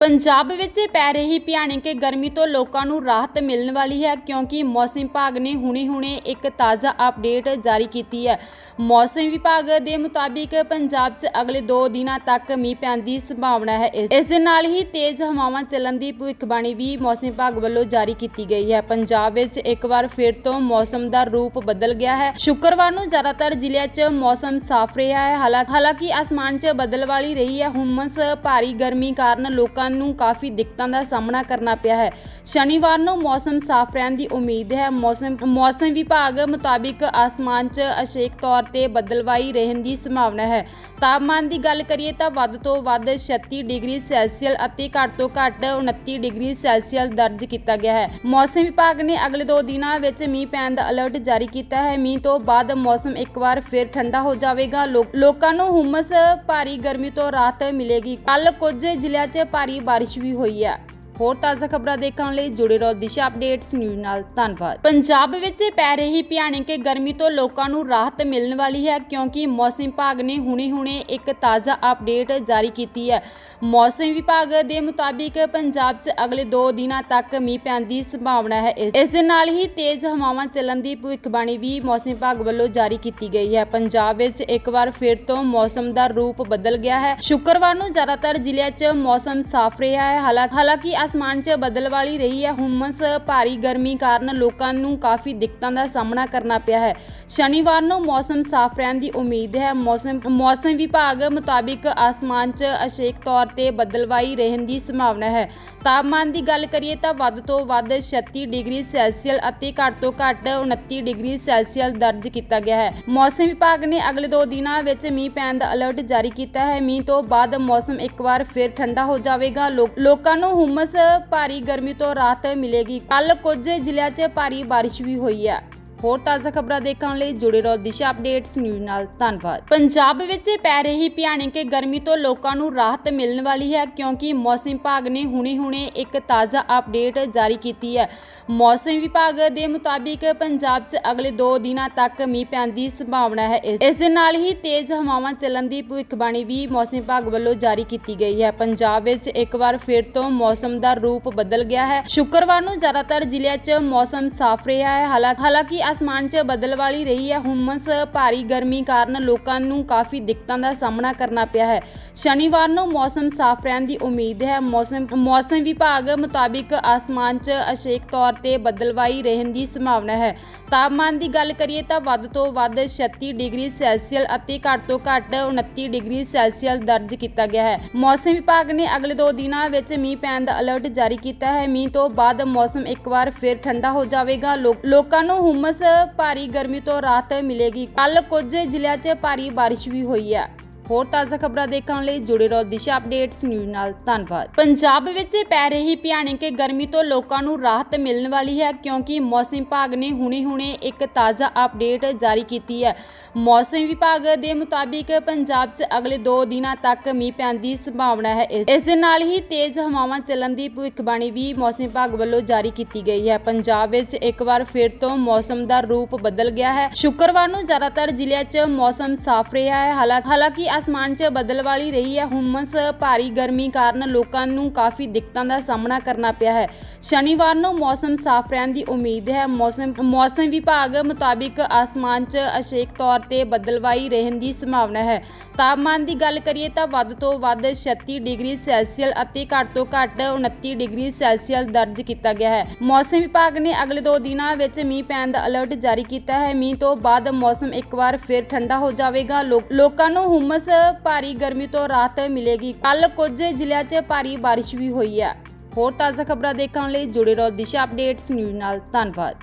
ਪੰਜਾਬ ਵਿੱਚ ਪੈ ਰਹੀ ਭਿਆਨਕ ਗਰਮੀ ਤੋਂ ਲੋਕਾਂ ਨੂੰ ਰਾਹਤ ਮਿਲਣ ਵਾਲੀ ਹੈ, ਕਿਉਂਕਿ ਮੌਸਮ ਵਿਭਾਗ ਨੇ ਹੁਣੇ-ਹੁਣੇ ਇੱਕ ਤਾਜ਼ਾ ਅਪਡੇਟ ਜਾਰੀ ਕੀਤੀ ਹੈ। ਮੌਸਮ ਵਿਭਾਗ ਦੇ ਮੁਤਾਬਿਕ ਪੰਜਾਬ 'ਚ ਅਗਲੇ 2 ਦਿਨਾਂ ਤੱਕ ਮੀਂਹ ਪੈਣ ਦੀ ਸੰਭਾਵਨਾ ਹੈ। ਇਸ ਦੇ ਨਾਲ ਹੀ ਤੇਜ਼ ਹਵਾਵਾਂ ਚੱਲਣ ਦੀ ਭਵਿੱਖਬਾਣੀ ਵੀ ਮੌਸਮ ਵਿਭਾਗ ਵੱਲੋਂ ਜਾਰੀ ਕੀਤੀ ਗਈ ਹੈ। ਪੰਜਾਬ ਵਿੱਚ ਇੱਕ ਵਾਰ ਫਿਰ ਤੋਂ ਮੌਸਮ ਦਾ ਰੂਪ ਬਦਲ ਗਿਆ ਹੈ। ਸ਼ੁੱਕਰਵਾਰ ਨੂੰ ਜ਼ਿਆਦਾਤਰ ਜ਼ਿਲ੍ਹਿਆਂ 'ਚ ਮੌਸਮ ਸਾਫ਼ ਰਿਹਾ ਹੈ। ਹਾਲਾ- ਹਾਲਾਂਕਿ ਆਸਮਾਨ 'ਚ ਬੱਦਲ ਵਾਲੀ ਰਹੀ ਹੈ। ਹੁਮਸ, ਭਾਰੀ ਗਰਮੀ ਕਾਰਨ ਲੋਕਾਂ ਨੂੰ ਕਾਫੀ ਦਿੱਕਤਾਂ ਦਾ ਸਾਹਮਣਾ ਕਰਨਾ ਪਿਆ ਹੈ। ਸ਼ਨੀਵਾਰ ਨੂੰ ਮੌਸਮ ਸਾਫ਼ ਰਹਿਣ ਦੀ ਉਮੀਦ ਹੈ। ਮੌਸਮ ਮੌਸਮ ਵਿਭਾਗ ਮੁਤਾਬਿਕ ਅਸਮਾਨ 'ਚ ਅਸ਼ੇਕ ਤੌਰ ਤੇ ਬੱਦਲਵਾਈ ਰਹਿਣ ਦੀ ਸੰਭਾਵਨਾ ਹੈ। ਤਾਪਮਾਨ ਦੀ ਗੱਲ ਕਰੀਏ ਤਾਂ ਵੱਧ ਤੋਂ ਵੱਧ 36 ਡਿਗਰੀ ਸੈਲਸੀਅਸ ਅਤੇ ਘੱਟ ਤੋਂ ਘੱਟ 29 ਡਿਗਰੀ ਸੈਲਸੀਅਸ ਦਰਜ ਕੀਤਾ ਗਿਆ ਹੈ। ਮੌਸਮ ਵਿਭਾਗ ਨੇ ਅਗਲੇ 2 ਦਿਨਾਂ ਵਿੱਚ ਮੀਂਹ ਪੈਣ ਦਾ ਅਲਰਟ ਜਾਰੀ ਕੀਤਾ ਹੈ। ਮੀਂਹ ਤੋਂ ਬਾਅਦ ਮੌਸਮ ਇੱਕ ਵਾਰ ਫਿਰ ਠੰਡਾ ਹੋ ਜਾਵੇਗਾ। ਲੋਕਾਂ ਨੂੰ ਹੁਮਸ, ਭਾਰੀ ਗਰਮੀ ਤੋਂ ਰਾਹਤ ਮਿਲੇਗੀ। ਕੱਲ ਕੁਝ ਜ਼ਿਲ੍ਹਿਆਂ 'ਚ ਭਾਰੀ ਬਾਰਿਸ਼ ਵੀ ਹੋਈ ਹੈ ਹੋਰ ਤਾਜ਼ਾ ਖਬਰਾਂ ਦੇਖਣ ਲਈ ਜੁੜੇ ਰਹੋ ਦਿਸ਼ਾ ਅਪਡੇਟਸ ਨਿਊਜ਼ ਨਾਲ। ਧੰਨਵਾਦ। ਪੰਜਾਬ ਵਿੱਚ ਪੈ ਰਹੀ ਭਿਆਨਕ ਗਰਮੀ ਤੋਂ ਲੋਕਾਂ ਨੂੰ ਰਾਹਤ ਮਿਲਣ ਵਾਲੀ ਹੈ ਕਿਉਂਕਿ ਮੌਸਮ ਵਿਭਾਗ ਨੇ ਹੁਣੇ-ਹੁਣੇ ਇੱਕ ਤਾਜ਼ਾ ਅਪਡੇਟ ਜਾਰੀ ਕੀਤੀ ਹੈ। ਮੌਸਮ ਵਿਭਾਗ ਦੇ ਮੁਤਾਬਿਕ ਪੰਜਾਬ 'ਚ ਅਗਲੇ 2 ਦਿਨਾਂ ਤੱਕ ਮੀਂਹ ਪੈਣ ਦੀ ਸੰਭਾਵਨਾ ਹੈ। ਇਸ ਦੇ ਨਾਲ ਹੀ ਤੇਜ਼ ਹਵਾਵਾਂ ਚੱਲਣ ਦੀ ਭਵਿੱਖਬਾਣੀ ਵੀ ਮੌਸਮ ਵਿਭਾਗ ਵੱਲੋਂ ਜਾਰੀ ਕੀਤੀ ਗਈ ਹੈ। ਪੰਜਾਬ ਵਿੱਚ ਇੱਕ ਵਾਰ ਫਿਰ ਤੋਂ ਮੌਸਮ ਦਾ ਰੂਪ ਬਦਲ ਗਿਆ ਹੈ। ਸ਼ੁੱਕਰਵਾਰ ਨੂੰ ਜ਼ਿਆਦਾਤਰ ਜ਼ਿਲ੍ਹਿਆਂ 'ਚ ਮੌਸਮ ਸਾਫ਼ ਰਿਹਾ ਹੈ। ਹਾਲਾਂਕਿ ਆਸਮਾਨ 'ਚ ਬਦਲਵਾਲੀ ਰਹੀ ਹੈ। ਹੁਮਸ, ਭਾਰੀ ਗਰਮੀ ਕਾਰਨ ਲੋਕਾਂ ਨੂੰ ਕਾਫੀ ਦਿੱਕਤਾਂ ਦਾ ਸਾਹਮਣਾ ਕਰਨਾ ਪਿਆ ਹੈ। ਸ਼ਨੀਵਾਰ ਨੂੰ ਮੌਸਮ ਸਾਫ਼ ਰਹਿਣ ਦੀ ਉਮੀਦ ਹੈ। ਮੌਸਮ ਮੌਸਮ ਵਿਭਾਗ ਮੁਤਾਬਿਕ ਆਸਮਾਨ 'ਚ ਅਸ਼ੇਕ ਤੌਰ ਤੇ ਬਦਲਵਾਈ ਰਹਿਣ ਦੀ ਸੰਭਾਵਨਾ ਹੈ। ਤਾਪਮਾਨ ਦੀ ਗੱਲ ਕਰੀਏ ਤਾਂ ਵੱਧ ਤੋਂ ਵੱਧ 36 ਡਿਗਰੀ ਸੈਲਸੀਅਲ ਅਤੇ ਘੱਟ ਤੋਂ ਘੱਟ 29 ਡਿਗਰੀ ਸੈਲਸੀਅਲ ਦਰਜ ਕੀਤਾ ਗਿਆ ਹੈ। ਮੌਸਮ ਵਿਭਾਗ ਨੇ ਅਗਲੇ 2 ਦਿਨਾਂ ਵਿੱਚ ਮੀਂਹ ਪੈਣ ਦਾ ਅਲਰਟ ਜਾਰੀ ਕੀਤਾ ਹੈ। ਮੀਂਹ ਤੋਂ ਬਾਅਦ ਮੌਸਮ ਇੱਕ ਵਾਰ ਫਿਰ ਠੰਡਾ ਹੋ ਜਾਵੇਗਾ। ਲੋਕਾਂ ਨੂੰ ਹੁਮਸ ਭਾਰੀ ਗਰਮੀ ਤੋਂ ਰਾਹਤ ਮਿਲੇਗੀ। ਕੱਲ ਕੁਝ ਜ਼ਿਲ੍ਹਿਆਂ 'ਚ ਭਾਰੀ ਬਾਰਿਸ਼ ਵੀ ਹੋਈ ਹੈ। ਹੋਰ ਤਾਜ਼ਾ ਖਬਰਾਂ ਦੇਖਣ ਲਈ ਜੁੜੇ ਰਹੋ ਦਿਸ਼ਾ ਅਪਡੇਟਸ ਨਿਊਜ਼ ਨਾਲ। ਧੰਨਵਾਦ। ਪੰਜਾਬ ਵਿੱਚ ਪੈ ਰਹੀ ਭਿਆਨਕ ਗਰਮੀ ਤੋਂ ਲੋਕਾਂ ਨੂੰ ਰਾਹਤ ਮਿਲਣ ਵਾਲੀ ਹੈ ਕਿਉਂਕਿ ਮੌਸਮ ਵਿਭਾਗ ਨੇ ਹੁਣੇ-ਹੁਣੇ ਇੱਕ ਤਾਜ਼ਾ ਅਪਡੇਟ ਜਾਰੀ ਕੀਤੀ ਹੈ। ਮੌਸਮ ਵਿਭਾਗ ਦੇ ਮੁਤਾਬਿਕ ਪੰਜਾਬ 'ਚ ਅਗਲੇ 2 ਦਿਨਾਂ ਤੱਕ ਮੀਂਹ ਪੈਣ ਦੀ ਸੰਭਾਵਨਾ ਹੈ। ਇਸ ਇਸ ਦੇ ਨਾਲ ਹੀ ਤੇਜ਼ ਹਵਾਵਾਂ ਚੱਲਣ ਦੀ ਭਵਿੱਖਬਾਣੀ ਵੀ ਮੌਸਮ ਵਿਭਾਗ ਵੱਲੋਂ ਜਾਰੀ ਕੀਤੀ ਗਈ ਹੈ। ਪੰਜਾਬ ਵਿੱਚ ਇੱਕ ਵਾਰ ਫਿਰ ਤੋਂ ਮੌਸਮ ਦਾ ਰੂਪ ਬਦਲ ਗਿਆ ਹੈ। ਸ਼ੁੱਕਰਵਾਰ ਨੂੰ ਜ਼ਿਆਦਾਤਰ ਜ਼ਿਲ੍ਹਿਆਂ 'ਚ ਮੌਸਮ ਸਾਫ਼ ਰਿਹਾ ਹੈ। ਹਾਲਾ- ਹਾਲਾਂਕਿ ਆਸਮਾਨ 'ਚ ਬੱਦਲ ਰਹੀ ਹੈ। ਹੁਮਸ ਭਾਰੀ ਗਰਮੀ ਕਾਰਨ ਲੋਕਾਂ ਨੂੰ ਕਾਫੀ ਦਿੱਕਤਾਂ ਦਾ ਸਾਹਮਣਾ ਕਰਨਾ ਪਿਆ ਹੈ। ਸ਼ਨੀਵਾਰ ਨੂੰ ਮੌਸਮ ਸਾਫ਼ ਰਹਿਣ ਦੀ ਉਮੀਦ ਹੈ। ਮੌਸਮ ਮੌਸਮ ਵਿਭਾਗ ਮੁਤਾਬਿਕ ਆਸਮਾਨ 'ਚ ਅਸ਼ੇਕ ਤੌਰ ਤੇ ਬਦਲਵਾਈ ਰਹਿਣ ਦੀ ਸੰਭਾਵਨਾ ਹੈ। ਤਾਪਮਾਨ ਦੀ ਗੱਲ ਕਰੀਏ ਤਾਂ ਵੱਧ ਤੋਂ ਵੱਧ 36 ਡਿਗਰੀ ਸੈਲਸੀਅਲ ਅਤੇ ਘੱਟ ਤੋਂ ਘੱਟ 29 ਡਿਗਰੀ ਸੈਲਸੀਅਲ ਦਰਜ ਕੀਤਾ ਗਿਆ ਹੈ। ਮੌਸਮ ਵਿਭਾਗ ਨੇ ਅਗਲੇ 2 ਦਿਨਾਂ ਵਿੱਚ ਮੀਂਹ ਪੈਣ ਦਾ ਅਲਰਟ ਜਾਰੀ ਕੀਤਾ ਹੈ। ਮੀਂਹ ਤੋਂ ਬਾਅਦ ਮੌਸਮ ਇੱਕ ਵਾਰ ਫਿਰ ਠੰਡਾ ਹੋ ਜਾਵੇਗਾ। ਲੋਕਾਂ ਨੂੰ ਹੁਮਸ ਭਾਰੀ ਗਰਮੀ ਤੋਂ ਰਾਹਤ ਮਿਲੇਗੀ। ਕੱਲ ਕੁਝ ਜ਼ਿਲ੍ਹਿਆਂ 'ਚ ਭਾਰੀ ਬਾਰਿਸ਼ ਵੀ ਹੋਈ ਹੈ। ਹੋਰ ਤਾਜ਼ਾ ਖਬਰਾਂ ਦੇਖਣ ਲਈ ਜੁੜੇ ਰਹੋ ਦਿਸ਼ਾ ਅਪਡੇਟਸ ਨਿਊਜ਼ ਨਾਲ। ਧੰਨਵਾਦ। ਪੰਜਾਬ ਵਿੱਚ ਪੈ ਰਹੀ ਭਿਆਨਕ ਗਰਮੀ ਤੋਂ ਲੋਕਾਂ ਨੂੰ ਰਾਹਤ ਮਿਲਣ ਵਾਲੀ ਹੈ ਕਿਉਂਕਿ ਮੌਸਮ ਵਿਭਾਗ ਨੇ ਹੁਣੇ-ਹੁਣੇ ਇੱਕ ਤਾਜ਼ਾ ਅਪਡੇਟ ਜਾਰੀ ਕੀਤੀ ਹੈ। ਮੌਸਮ ਵਿਭਾਗ ਦੇ ਮੁਤਾਬਿਕ ਪੰਜਾਬ 'ਚ ਅਗਲੇ 2 ਦਿਨਾਂ ਤੱਕ ਮੀਂਹ ਪੈਣ ਦੀ ਸੰਭਾਵਨਾ ਹੈ। ਇਸ ਦੇ ਨਾਲ ਹੀ ਤੇਜ਼ ਹਵਾਵਾਂ ਚੱਲਣ ਦੀ ਭਵਿੱਖਬਾਣੀ ਵੀ ਮੌਸਮ ਵਿਭਾਗ ਵੱਲੋਂ ਜਾਰੀ ਕੀਤੀ ਗਈ ਹੈ। ਪੰਜਾਬ ਵਿੱਚ ਇੱਕ ਵਾਰ ਫਿਰ ਤੋਂ ਮੌਸਮ ਦਾ ਰੂਪ ਬਦਲ ਗਿਆ ਹੈ। ਸ਼ੁੱਕਰਵਾਰ ਨੂੰ ਜ਼ਿਆਦਾਤਰ ਜ਼ਿਲ੍ਹਿਆਂ 'ਚ ਮੌਸਮ ਸਾਫ਼ ਰਿਹਾ ਹੈ। ਹਾਲਾਂਕਿ ਆਸਮਾਨ 'ਚ ਬੱਦਲ ਵਾਲੀ ਰਹੀ ਹੈ ਹੁਮਸ, ਭਾਰੀ ਗਰਮੀ ਕਾਰਨ ਲੋਕਾਂ ਨੂੰ ਕਾਫੀ ਦਿੱਕਤਾਂ ਦਾ ਸਾਹਮਣਾ ਕਰਨਾ ਪਿਆ ਹੈ। ਸ਼ਨੀਵਾਰ ਨੂੰ ਮੌਸਮ ਸਾਫ਼ ਰਹਿਣ ਦੀ ਉਮੀਦ ਹੈ। ਮੌਸਮ ਮੌਸਮ ਵਿਭਾਗ ਮੁਤਾਬਿਕ ਆਸਮਾਨ 'ਚ ਅਸ਼ੇਕ ਤੌਰ ਤੇ ਬੱਦਲਵਾਈ ਰਹਿਣ ਦੀ ਸੰਭਾਵਨਾ ਹੈ। ਤਾਪਮਾਨ ਦੀ ਗੱਲ ਕਰੀਏ ਤਾਂ ਵੱਧ ਤੋਂ ਵੱਧ 36 ਡਿਗਰੀ ਸੈਲਸੀਅਲ ਅਤੇ ਘੱਟ ਤੋਂ ਘੱਟ 29 ਡਿਗਰੀ ਸੈਲਸੀਅਲ ਦਰਜ ਕੀਤਾ ਗਿਆ ਹੈ। ਮੌਸਮ ਵਿਭਾਗ ਨੇ ਅਗਲੇ 2 ਦਿਨਾਂ ਵਿੱਚ ਮੀਂਹ ਪੈਣ ਦਾ ਅਲਰਟ ਜਾਰੀ ਕੀਤਾ ਹੈ। ਮੀਂਹ ਤੋਂ ਬਾਅਦ ਮੌਸਮ ਇੱਕ ਵਾਰ ਫਿਰ ਠੰਡਾ ਹੋ ਜਾਵੇਗਾ। ਲੋਕਾਂ ਨੂੰ ਹੁਮਸ ਭਾਰੀ ਗਰਮੀ ਤੋਂ ਰਾਹਤ ਮਿਲੇਗੀ। ਕੱਲ ਕੁਝ ਜ਼ਿਲ੍ਹਿਆਂ 'ਚ ਭਾਰੀ ਬਾਰਿਸ਼ ਵੀ ਹੋਈ ਹੈ। ਹੋਰ ਤਾਜ਼ਾ ਖਬਰਾਂ ਦੇਖਣ ਲਈ ਜੁੜੇ ਰਹੋ ਦਿਸ਼ਾ ਅਪਡੇਟਸ ਨਿਊਜ਼ ਨਾਲ। ਧੰਨਵਾਦ।